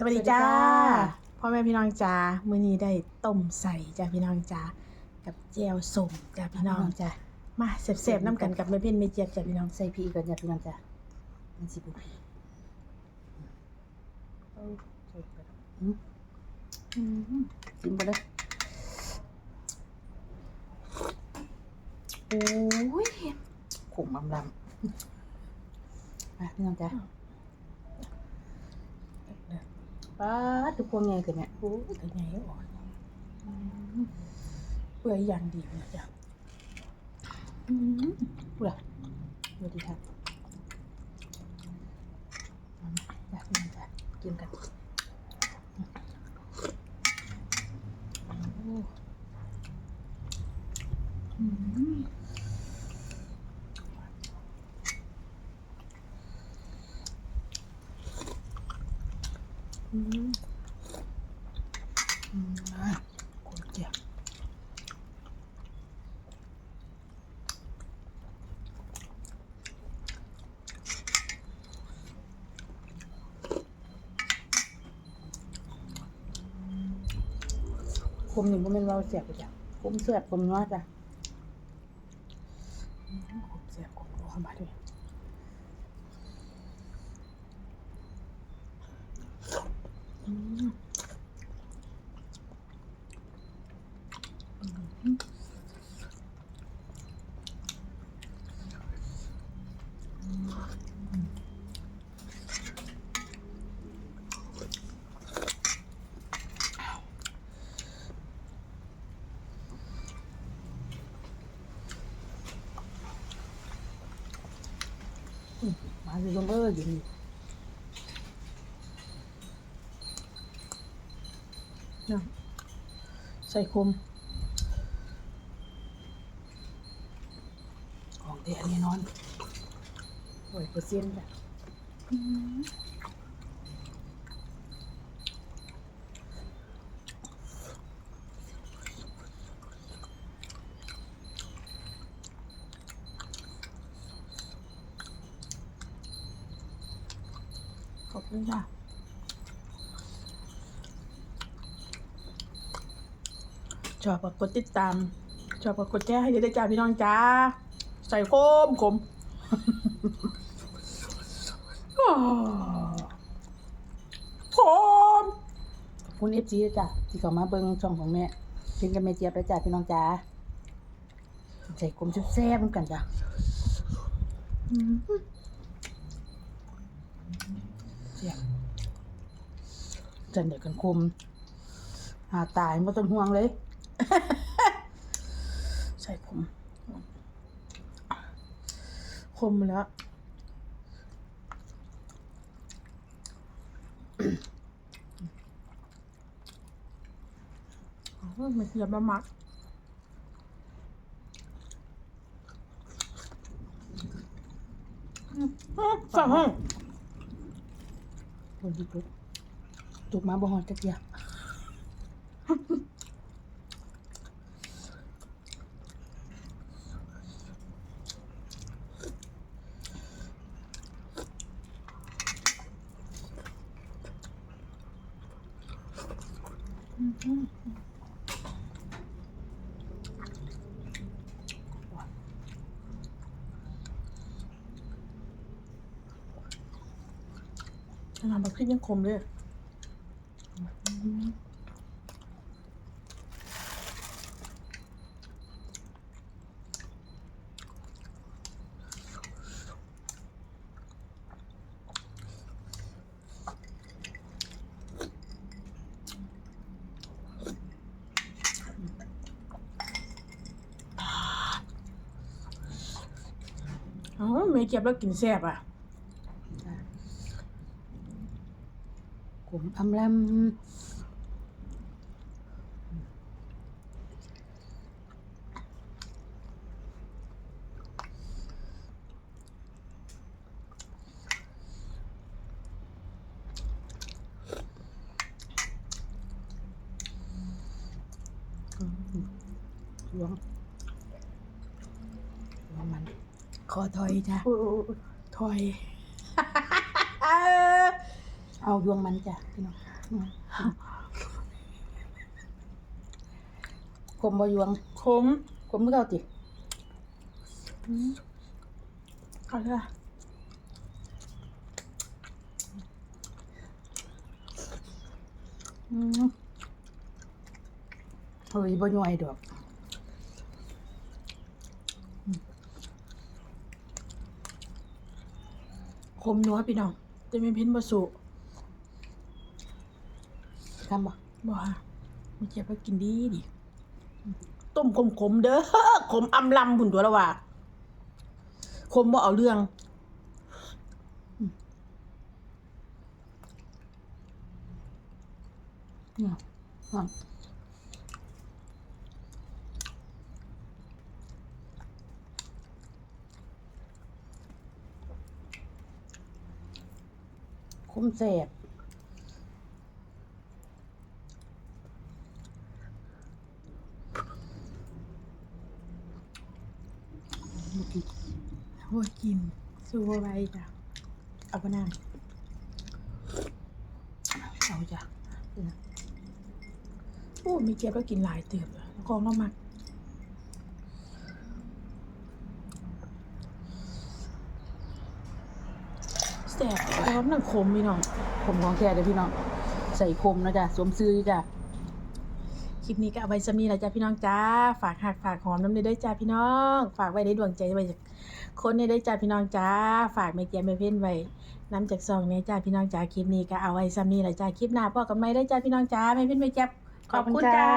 สวัสดีจ้าสวัสดีจ้าพ่อแม่พี่น้องจ้ามื้อนี้ได้ต้มใส่จ้าพี่น้องจ้ากับแจ่วส้มจ้าพี่น้องจ้ะมาเสพๆน้ำกันกับแม่เพ็ญแม่เจี๊ยบจ้าพี่น้องใส่พีก่อนจ้ะพี่น้องจ้ะมันสิบุพีอืมอืมกินไปเลยโอ้ยขมอำลำมาพี่น้องจ้ะ ป้าทุกพวงไงกันเนี่ยโอ้ยตัวใหญ่อ่อนเปื่อยอย่างดีเลยจ้าอืมพูดอะสวัสดีครับมามาจ้ะพี่น้องจ้ะกินกันโอ้อื มอืมอืมอะกดเจ็บคมหนึ่งก็เป็นเราเสียบไปจ้ะคมเสียบคมน้อยจ้ะขบเสียบขบโอ้เข้ามาด้วย สิลงเอออยู่นี่นะใส่คมของเดียแน่นอนโอ้ยเปอร์เซ็นต์จ้ะ จ้ะชอบกดติดตาม ชอบก็กดแชร์ให้ด้วยจ้าพี่น้องจ้า ใส่โคมขมอ้าวขมคุณเอฟซีจ้ะที่เขามาเบิ่งช่องของแม่กินกับแม่เจี๊ยบแล้วจ้ะพี่น้องจ้าใส่กลมแซ่บๆเหมือนกันจ้ะ เสียงจันเด็กกันคมหาตายไม่ต้องห่วงเลย ใส่ขมคมแล้วอ๋อมันเสียบมามักสั่งห้อง โดนตุกตุกมาบ่หอดจักเดีย วน้ำมันขึ้นยังคมเลยอ๋อเมย์เก็บแล้วกินแซ่บอะ กลมอำลำล้วงล้วงมัน ขอถอยจ้ะโอ้ยถอย เอาเอายวงมันจ้ะพี่น้องอืมคมบ่ยวงขมคมมือเก่าติเอาเลยอะอืมเฮ้ยบ่ย่อยดอกขมนัวพี่น้องจะไม่เพ้นบะสุ ทำบ่บ่ฮะไม่เจ็บก็กินดีดิต้มขมขมๆเด้อขมอำลำบุญตัวละว่าขมบ่เอาเรื่องเนี่ยอะคมแสบเมื่อกี้ โอ้ยกิน สู้บ่ไหวจ้ะเอาไปนั่งเอาจ้ะโอ้ม่เจ็บก็กินหลายเติบแล้วกองน้ำมันแสบร้อนน่ะขมพี่น้องผมของแค่เด้อพี่น้อง ใส่คมนะจ๊ะสวมซื้อจ้ะ ลิปนี้ก็เอาไว้สำนีแล้วจ้าพี่น้องจ้า ฝากหักฝากหอมน้ำในด้วยจ้าพี่น้อง ฝากไว้ในดวงใจไว้จากคนในด้วยจ้าพี่น้องจ้า ฝากไม่เกียไม่เพ่นไว้น้ำจากซองในี่ยจ้าพี่น้องจ้าคลิปนี้ก็เอาไว้สำนีแล้วจ้าคลิปหน้าพ่อกับไม่ได้จ้าพี่น้องจ้าไม่เพ่นไม่เจ็บขอบคุณจ้า